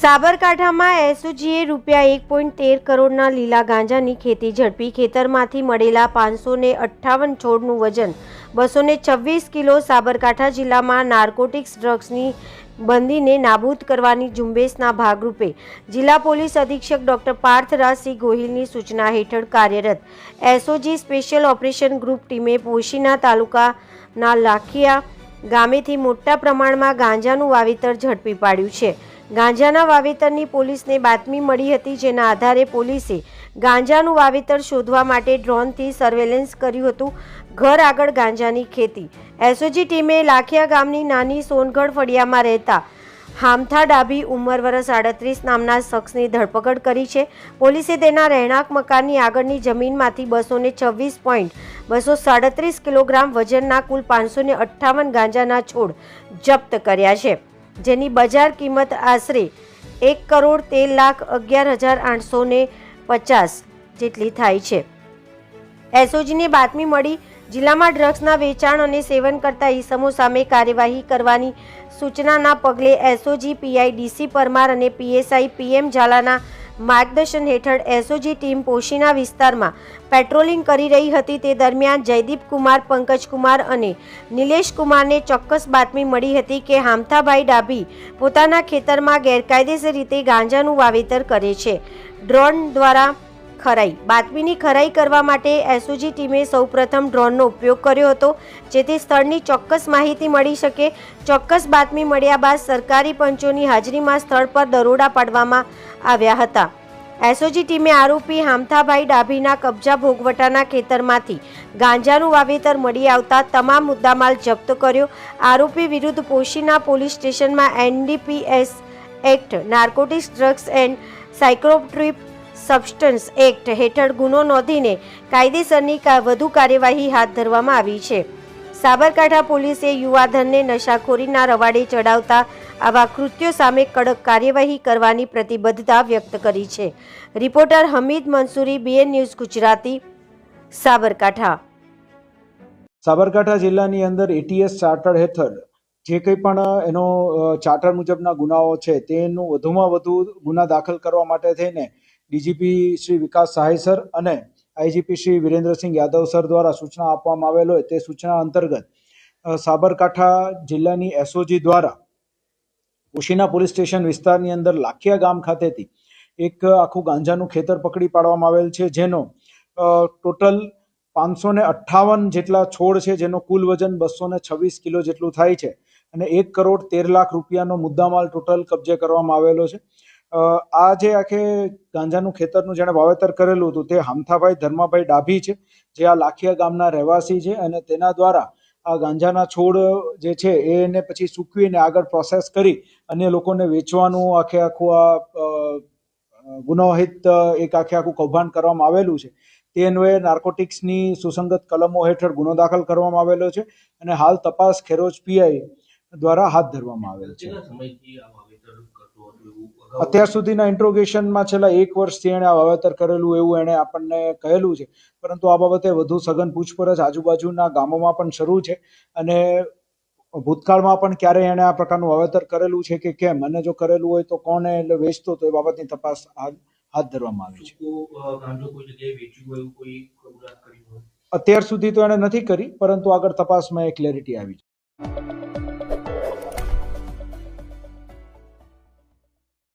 સાબરકાંઠામાં એસઓજીએ રૂપિયા એક પોઈન્ટ તેર કરોડના લીલા ગાંજાની ખેતી ઝડપી ખેતરમાંથી મળેલા પાંચસો ને અઠ્ઠાવન છોડનું વજન બસો ને છવ્વીસ કિલો સાબરકાંઠા જિલ્લામાં નાર્કોટિક્સ ડ્રગ્સની બંદીને નાબૂદ કરવાની ઝુંબેશના ભાગરૂપે જિલ્લા પોલીસ અધિક્ષક ડોક્ટર પાર્થરાજસિંહ ગોહિલની સૂચના હેઠળ કાર્યરત એસઓજી સ્પેશિયલ ઓપરેશન ગ્રુપ ટીમે પોશીના તાલુકાના લાખિયા ગામેથી મોટા પ્રમાણમાં ગાંજાનું વાવેતર ઝડપી પાડ્યું છે. ગાંજાના વાવેતરની પોલીસને બાતમી મળી હતી, જેના આધારે પોલીસે ગાંજાનું વાવેતર શોધવા માટે ડ્રોનથી સર્વેલન્સ કર્યું હતું. ઘર આગળ ગાંજાની ખેતી. એસઓજી ટીમે લાખિયા ગામની નાની સોનગઢ ફળિયામાં રહેતા હામથા ડાભી ઉંમર વર્ષ આડત્રીસ નામના શખ્સની ધરપકડ કરી છે. પોલીસે તેના રહેણાંક મકાનની આગળની જમીનમાંથી બસો ને છવ્વીસ પોઈન્ટ બસો સાડત્રીસ કિલોગ્રામ વજનના કુલ પાંચસો અઠ્ઠાવન ગાંજાના છોડ જપ્ત કર્યા છે. જેની બજાર કિંમત આશરે એક કરોડ તેર લાખ અગિયાર હજાર આઠસો પચાસ જેટલી થાય છે. એસઓજીને બાતમી મળી, જિલ્લામાં ડ્રગ્સના વેચાણ અને સેવન કરતા ઈસમો સામે કાર્યવાહી કરવાની સૂચનાના પગલે એસઓજી પીઆઈ ડીસી પરમાર અને પીએસઆઈ પીએમ ઝાલાના માર્ગદર્શન હેઠળ એસઓજી ટીમ પોશીના વિસ્તારમાં પેટ્રોલિંગ કરી રહી હતી. તે દરમિયાન જયદીપ કુમાર, પંકજ કુમાર અને નિલેશ કુમારને ચોક્કસ બાતમી મળી હતી કે હામથાભાઈ ડાભી પોતાના ખેતરમાં ગેરકાયદેસર રીતે ગાંજાનું વાવેતર કરે છે. ડ્રોન દ્વારા ખરાઈ. બાતમીની ખરાઈ કરવા માટે એસઓજી ટીમે સૌપ્રથમ ડ્રોનનો ઉપયોગ કર્યો હતો, જેથી સ્થળની ચોક્કસ માહિતી મળી શકે. ચોક્કસ બાતમી મળ્યા બાદ સરકારી પંચોની હાજરીમાં સ્થળ પર દરોડા પાડવામાં આવ્યા હતા. એસઓજી ટીમે આરોપી હામથાભાઈ ડાભીના કબજા ભોગવટાના ખેતરમાંથી ગાંજાનું વાવેતર મળી આવતા તમામ મુદ્દામાલ જપ્ત કર્યો. આરોપી વિરુદ્ધ પોશીના પોલીસ સ્ટેશનમાં NDPS act, narcotics drugs and psychotropic substance act હેઠળ ગુનો નોંધીને કાયદેસરની વધુ કાર્યવાહી હાથ ધરવામાં આવી છે. સાબરકાંઠા પોલીસે યુવાધનને નશાખોરીના રવાડે ચડાવતા આવા કૃત્યો સામે કડક કાર્યવાહી કરવાની પ્રતિબદ્ધતા વ્યક્ત કરી છે. Reporter Hamid Mansuri, BN news Gujarati, Sabarkantha. Sabarkantha જિલ્લાની અંદર એટીએસ ચાર્ટર હેઠળ જે કંઈ પણ એનો ચાર્ટર મુજબના ગુનાઓ છે તેનું વધુમાં વધુ ગુના દાખલ કરવા માટે થઈને ડીજીપી શ્રી વિકાસ સહાય સર અને આઈજીપી શ્રી વિરેન્દ્રસિંહ યાદવ સર દ્વારા સૂચના આપવામાં આવેલ હોય તે સૂચના અંતર્ગત સાબરકાંઠા જિલ્લાની એસઓજી દ્વારા ઉશીના પોલીસ સ્ટેશન વિસ્તારની અંદર લાખિયા ગામ ખાતેથી એક આખું ગાંજાનું ખેતર પકડી પાડવામાં આવેલ છે, જેનો ટોટલ પાંચસો ને અઠ્ઠાવન જેટલા છોડ છે, જેનો કુલ વજન બસો ને છવ્વીસ કિલો જેટલું થાય છે અને એક કરોડ તેર લાખ રૂપિયાનો મુદ્દામાલ ટોટલ કબજે કરવામાં આવેલો છે. આ જે આખે ગાંજાનું ખેતરનું જેણે વાવેતર કરેલું હતું તે હામથાભાઈ ધર્માભાઈ ડાભી છે, જે આ લાખિયા ગામના રહેવાસી છે અને તેના દ્વારા આ ગાંજાના છોડ જે છે એને પછી સૂકવીને આગળ પ્રોસેસ કરી અન્ય લોકોને વેચવાનું આખે આખું આ ગુનાહિત એક આખે આખું કૌભાંડ કરવામાં આવેલું છે. તે અન્વયે નાર્કોટિક્સની સુસંગત કલમો હેઠળ ગુનો દાખલ કરવામાં આવેલો છે અને હાલ તપાસ ખેરોજ પીઆઈ દ્વારા હાથ ધરવામાં આવેલ છે. અત્યાર સુધીના ઇન્ટ્રોગેશનમાં છેલ્લા એક વર્ષથી એણે આ વાવેતર કરેલું એવું એણે આપણને કહેલું છે. પરંતુ આ બાબતે વધુ સઘન પૂછપરછ આજુબાજુના ગામોમાં પણ શરૂ છે અને ભૂતકાળમાં પણ ક્યારે એણે આ પ્રકારનું વાવેતર કરેલું છે કે કેમ? અને જો કરેલું હોય તો કોને એટલે વેચતો તો એ બાબતની તપાસ હાથ ધરવામાં આવી છે. અત્યાર સુધી તો એણે નથી કરી પરંતુ આગળ તપાસમાં એ ક્લેરિટી આવી છે.